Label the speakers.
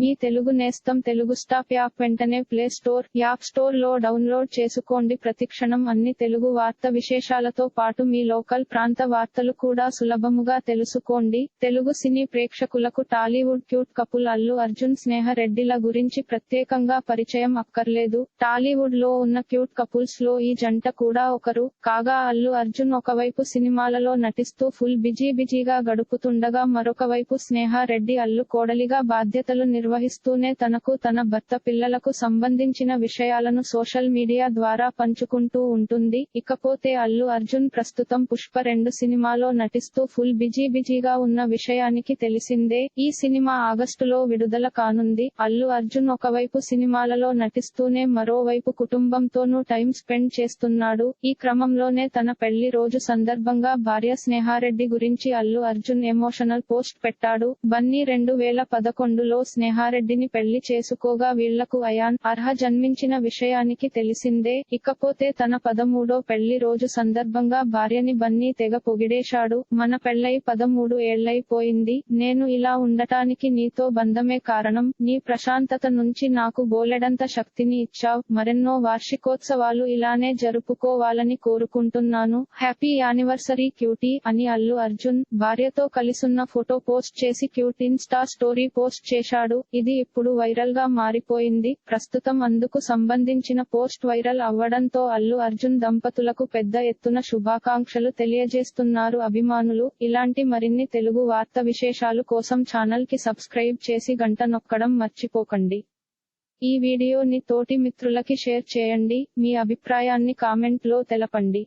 Speaker 1: మీ తెలుగు నేస్తం Telugu stop app వెంటనే play store app స్టోర్లో డౌన్లోడ్ చేసుకోండి. ప్రతిక్షణం అన్ని తెలుగు వార్త విశేషాలతో పాటు మీ లోకల్ ప్రాంత వార్తలు కూడా సులభముగా తెలుసుకోండి. తెలుగు సినీ ప్రేక్షకులకు Tollywood cute couple Allu Arjun Sneha రెడ్డిల గురించి ప్రత్యేకంగా పరిచయం అక్కర్లేదు. టాలీవుడ్లో ఉన్న క్యూట్ కపుల్స్లో ఈ జంట కూడా ఒకరు. కాగా అల్లు అర్జున్ ఒకవైపు సినిమాలలో నటిస్తూ ఫుల్ బిజీ బిజీగా గడుపుతుండగా మరొక వైపు స్నేహ రెడ్డి అల్లు కోడలిగా బాధ్యతలు నిర్వహిస్తూనే తనకు తన భర్త పిల్లలకు సంబంధించిన విషయాలను సోషల్ మీడియా ద్వారా పంచుకుంటూ ఉంటుంది. ఇకపోతే అల్లు అర్జున్ ప్రస్తుతం పుష్ప రెండు సినిమాలో నటిస్తూ ఫుల్ బిజీ బిజీగా ఉన్న విషయానికి తెలిసిందే. ఈ సినిమా ఆగస్టులో విడుదల కానుంది. అల్లు అర్జున్ ఒకవైపు సినిమాలలో నటిస్తూనే మరోవైపు కుటుంబంతోనూ టైం స్పెండ్ చేస్తున్నాడు. ఈ క్రమంలోనే తన పెళ్ళి రోజు సందర్భంగా భార్య స్నేహారెడ్డి గురించి అల్లు అర్జున్ ఎమోషనల్ పోస్ట్ పెట్టాడు. బన్నీ రెండు వేల పదకొండులో స్నేహ మహారెడ్డిని పెళ్ళి చేసుకోగా వీళ్ళకు అయాన్ అర్హ జన్మించిన విషయానికి తెలిసిందే. ఇకపోతే తన పదమూడో పెళ్ళి రోజు సందర్భంగా భార్యని బన్నీ తెగ పొగిడేశాడు. మన పెళ్ళై పదమూడు ఏళ్ళైపోయింది. నేను ఇలా ఉండటానికి నీతో బంధమే కారణం. నీ ప్రశాంతత నుంచి నాకు బోలెడంత శక్తిని ఇచ్చావ్. మరెన్నో వార్షికోత్సవాలు ఇలానే జరుపుకోవాలని కోరుకుంటున్నాను. హ్యాపీ యానివర్సరీ క్యూటీ అని అల్లు అర్జున్ భార్యతో కలిసున్న ఫోటో పోస్ట్ చేసి క్యూట్ ఇన్స్టా స్టోరీ పోస్ట్ చేశాడు. ఇది ఇప్పుడు వైరల్గా మారిపోయింది. ప్రస్తుతం అందుకు సంబంధించిన పోస్ట్ వైరల్ అవ్వడంతో అల్లు అర్జున్ దంపతులకు పెద్ద ఎత్తున శుభాకాంక్షలు తెలియజేస్తున్నారు అభిమానులు. ఇలాంటి మరిన్ని తెలుగు వార్త విశేషాలు కోసం ఛానల్కి సబ్స్క్రైబ్ చేసి గంట నొక్కడం మర్చిపోకండి. ఈ వీడియోని తోటి మిత్రులకి షేర్ చేయండి. మీ అభిప్రాయాన్ని కామెంట్లో తెలపండి.